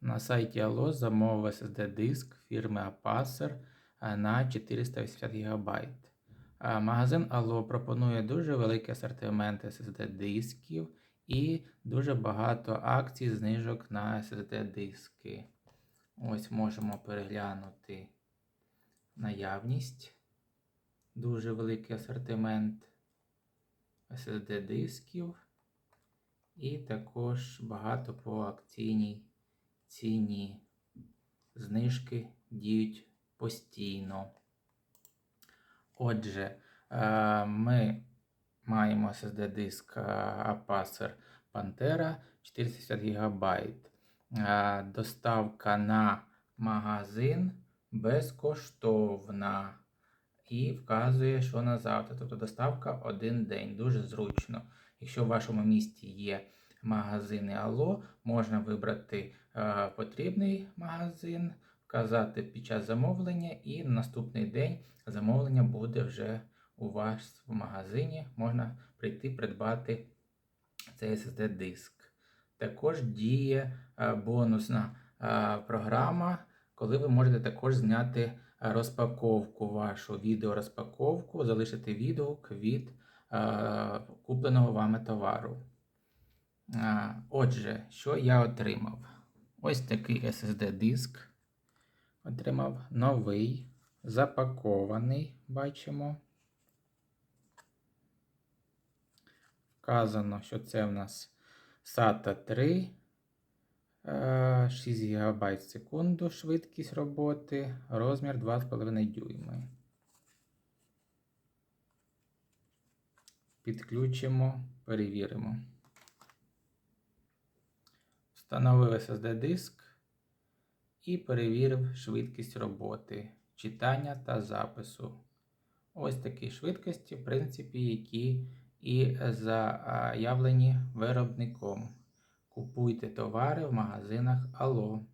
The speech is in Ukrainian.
На сайті Allo замовив SSD диск фірми Apacer е, на 480 ГБ. Е, Магазин Allo пропонує дуже великий асортимент SSD дисків і дуже багато акцій знижок на SSD диски. Ось можемо переглянути наявність. Дуже великий асортимент SSD дисків. І також багато по акційній ціні. Знижки діють постійно. Отже, е, ми маємо SSD диск е, Apacer Pantera 460 ГБ. Е, Доставка на магазин безкоштовна. І вказує, що на завтра. Тобто доставка один день. Дуже зручно. Якщо в вашому місті є магазини Алло, можна вибрати е, потрібний магазин, вказати під час замовлення, і на наступний день замовлення буде вже у вас в магазині. Можна прийти придбати цей SSD диск. Також діє е, бонусна е, програма, коли ви можете також зняти розпаковку вашу відеорозпаковку, залишити відгук від купленого вами товару. Отже, що я отримав? Ось такий SSD диск. Отримав новий, запакований, бачимо. Вказано, що це в нас SATA 3. е, 6 ГБ в секунду швидкість роботи, розмір 2,5 дюйми. Підключимо, перевіримо. Встановив SSD диск і перевірив швидкість роботи, читання та запису. Ось такі швидкості, в принципі, які і заявлені виробником. Купуйте товари в магазинах Алло.